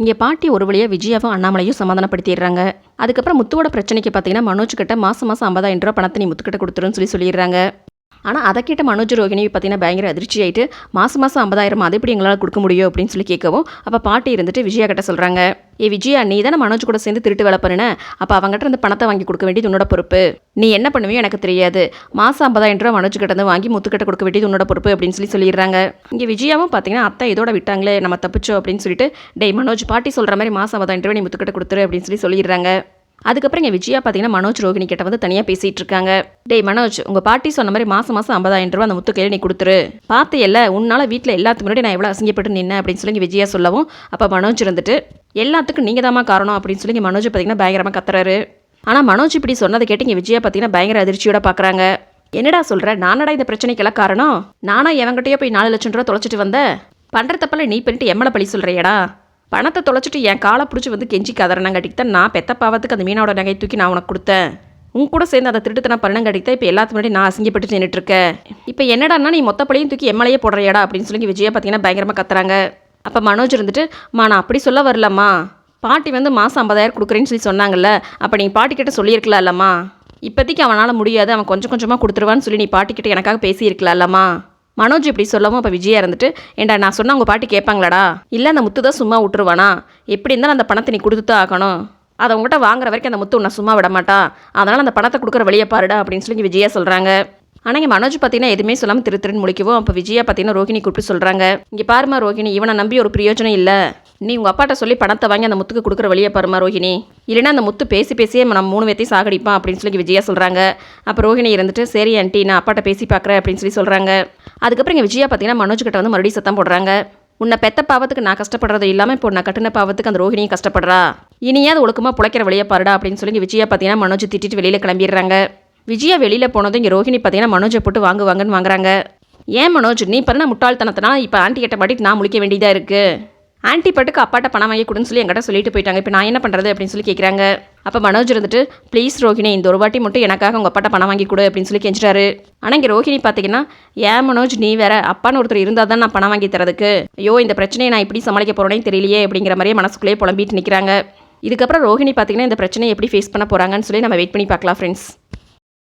இங்கே பாட்டி ஒரு வழியாக விஜயாவும் அண்ணாமலையும் சமாதானப்படுத்திடுறாங்க. அதுக்கப்புறம் முத்துவோட பிரச்சனைக்கு பார்த்தீங்கன்னா மனோஜ் கிட்ட மாதம் மாதம் ஐம்பதாயிரம் ரூபா பணத்தை நீ முத்துக்கிட்ட கொடுத்துருன்னு சொல்லி சொல்லிடுறாங்க. ஆனால் அதை கேட்ட மனோஜ் ரோகிணி பார்த்தீங்கன்னா பயங்கர அதிர்ச்சி ஆகிட்டு மாதம் மாதம் ஐம்பதாயிரம் அது எப்படி எங்களால் கொடுக்க முடியும் அப்படின்னு சொல்லி கேட்கவும் அப்போ பாட்டி இருந்துட்டு விஜயா கிட்ட சொல்கிறாங்க ஏ விஜயா நீ தானே மனோஜ் கூட சேர்ந்து திருட்டு வேலை பண்ணுன? அப்போ அவங்ககிட்ட அந்த பணத்தை வாங்கி கொடுக்க வேண்டியது உன்னோட பொறுப்பு. நீ என்ன பண்ணுவியோ எனக்கு தெரியாது. மாதம் ஐம்பதாயிரம் ரூபா மனோஜ் கிட்ட இருந்து வாங்கி முத்துக்கிட்ட கொடுக்க வேண்டியது உன்னோட பொறுப்பு அப்படின்னு சொல்லி சொல்லிடுறாங்க. இங்கே விஜயாவும் பார்த்தீங்கன்னா அத்தை இதோட விட்டாங்களே நம்ம தப்பிச்சோம் அப்படின்னு சொல்லிட்டு டேய் மனோஜ் பாட்டி சொல்கிற மாதிரி மாதம் ஐம்பதாயிரம் ரூபாய் நீ முத்துக்கிட்ட கொடுத்துரு அப்படின்னு சொல்லி சொல்லிடுறாங்க. அதுக்கப்புறம் இங்கே விஜயா பார்த்தீங்கன்னா மனோஜ் ரோகிணி கிட்ட வந்து தனியாக பேசிகிட்டு இருக்காங்க. டேய் மனோஜ் உங்கள் பாட்டி சொன்ன மாதிரி மாதம் மாதம் ஐம்பதாயிரம் ரூபா அந்த முத்து கையில் நீ கொடுத்துரு. பார்த்தையல்ல உன்னால் வீட்டில் எல்லாத்துக்கு முன்னாடி நான் எவ்வளோ அசிங்கப்பட்டு நின்னேன் அப்படின்னு சொல்லி இங்க விஜயா சொல்லவும் அப்போ மனோஜ் இருந்துட்டு எல்லாத்துக்கும் நீங்கள் தாம்மா காரணம் அப்படின்னு சொல்லி மனோஜ் பார்த்தீங்கன்னா பயங்கரமாக கத்துறாரு. ஆனால் மனோஜ் இப்படி சொன்னதை கேட்டு இங்கே விஜயா பார்த்தீங்கன்னா பயங்கர அதிர்ச்சியோட பார்க்குறாங்க என்னடா சொல்கிற நானடா இந்த பிரச்சனைக்கெல்லாம் காரணம்? நானா எவங்கிட்டயோ போய் நாலு லட்சம் ரூபா தொலைச்சிட்டு வந்தேன்? பண்ணுற தப்பில் நீ பண்ணிட்டு எம்மளை பழி சொல்கிறியடா பணத்தை தொலைச்சிட்டு என் காலை பிடிச்சி வந்து கெஞ்சி கதறனங்காட்டிக்கு தான் நான் பெத்த பாவத்துக்கு அந்த மீனோட நகையை தூக்கி நான் உனக்கு கொடுத்தேன். உன் கூட சேர்ந்து அதை திருட்டுத்தனம் பண்ணங்காட்டிக்கு இப்போ எல்லாத்துக்கு முன்னாடி நான் அசிங்கப்பட்டு நின்றுட்டு இப்போ என்னடான்னா நீ மொத்த பழையும் தூக்கி எம்எல்ஏ போடுறியாடா அப்படின்னு சொல்லி விஜயா பார்த்தீங்கன்னா பயங்கரமாக கத்துறாங்க. அப்போ மனோஜ் இருந்துட்டு மா நான் அப்படி சொல்ல வரலம்மா. பாட்டி வந்து மாதம் ஐம்பதாயிரம் கொடுக்குறேன்னு சொல்லி சொன்னாங்கல்ல அப்போ நீ பாட்டி கிட்ட சொல்லியிருக்கலாம்லம்மா. இப்போதைக்கு அவனால் முடியாது அவன் கொஞ்சம் கொஞ்சமாக கொடுத்துருவான்னு சொல்லி நீ பாட்டிக்கிட்ட எனக்காக பேசியிருக்கலாம்லம்மா. மனோஜ் இப்படி சொல்லவும் அப்போ விஜயா இருந்துட்டு ஏண்டா நான் சொன்னால் உங்கள் பாட்டி கேட்பாங்களாடா? இல்லை அந்த முத்து தான் சும்மா விட்டுருவானா? எப்படி இருந்தாலும் அந்த பணத்தை நீ கொடுத்து தான் ஆகணும். அதை உங்கள்கிட்ட வாங்குற வரைக்கும் அந்த முத்து உன்னை சும்மா விட மாட்டா. அதனால் அந்த பணத்தை கொடுக்குற வழியை பாருடா அப்படின்னு சொல்லி விஜயா சொல்கிறாங்க ஆனால் இங்கே மனோஜ் பார்த்தீங்கன்னா எதுவுமே சொல்லாமல் திரு திருன்னு முடிக்கவும் அப்போ விஜயா பார்த்தீங்கன்னா ரோகிணி கூப்பிட்டு சொல்கிறாங்க இங்கே பாருமா ரோகிணி இவனை நம்பி ஒரு பிரயோஜனம் இல்லை. நீ உங்கள் அப்பாட்ட சொல்லி பணத்தை வாங்கி அந்த முத்துக்கு கொடுக்குற வழியை பாருமா ரோஹிணி. இல்லைன்னா அந்த முத்து பேசி பேசியே நம்ம மூணு பேத்தையும் சாகடிப்பான் அப்படின்னு சொல்லி விஜயா சொல்கிறாங்க அப்போ ரோஹிணி இருந்துட்டு சரி ஆண்டி நான் அப்பாட்ட பேசி பார்க்குறேன் அப்படின்னு சொல்லி சொல்கிறாங்க அதுக்கப்புறம் இங்கே விஜயா பார்த்தீங்கன்னா மனோஜ் கிட்ட வந்து மறுபடியும் சத்தம் போடுறாங்க. உன்னை பெத்த பாவத்துக்கு நான் கஷ்டப்படுறது இல்லாமல் இப்போ நான் கட்டின பாவத்துக்கு அந்த ரோஹிணியும் கஷ்டப்படுறா. இனியாவது ஒழுக்கமாக பிழைக்கிற வழியை பாருடா அப்படின்னு சொல்லி விஜயா பார்த்தீங்கன்னா மனோஜ் திட்டிட்டு வெளியில் கிளம்பிடுறாங்க. விஜயா வெளியில் போனதும் இங்கே ரோஹிணி பார்த்தீங்கன்னா மனோஜை போட்டு வாங்குவாங்கன்னு வாங்குறாங்க. ஏன் மனோஜ்? நீ பண்ண முட்டாள்தனத்தினா? இப்போ ஆண்டி கிட்ட மாட்டிட்டு நான் முழிக்க வேண்டியதாக இருக்குது ஆன்ட்டி பாட்டுக்கு அப்பாட்ட பணம் வாங்கி கொடுன்னு சொல்லி என்கிட்ட சொல்லிட்டு போயிட்டாங்க. இப்போ நான் என்ன பண்ணுறது அப்படின்னு சொல்லி கேட்குறாங்க அப்போ மனோஜ் இருந்துட்டு ப்ளீஸ் ரோஹிணி இந்த ஒரு வாட்டி மட்டும் எனக்காக உங்கள் அப்பாட்ட பணம் வாங்கி கொடு அப்படின்னு சொல்லி கெஞ்சிட்டாரு ஆனால் இங்கே ரோஹிணி பார்த்தீங்கன்னா ஏன் மனோஜ் நீ வேற அப்பான்னு ஒருத்தர் இருந்தால் தான் நான் பணம் வாங்கி தரதுக்கு. ஐயோ இந்த பிரச்சனையை நான் எப்படி சமாளிக்க போகிறேனே தெரியலையே அப்படிங்கிற மாதிரியே மனசுக்குள்ளேயே புலம்பிட்டு நிற்கிறாங்க இதுக்கப்புறம் ரோஹிணி பார்த்தீங்கன்னா இந்த பிரச்சனையை எப்படி ஃபேஸ் பண்ண போகிறாங்கன்னு சொல்லி நம்ம வெயிட் பண்ணி பார்க்கலாம் ஃப்ரெண்ட்ஸ்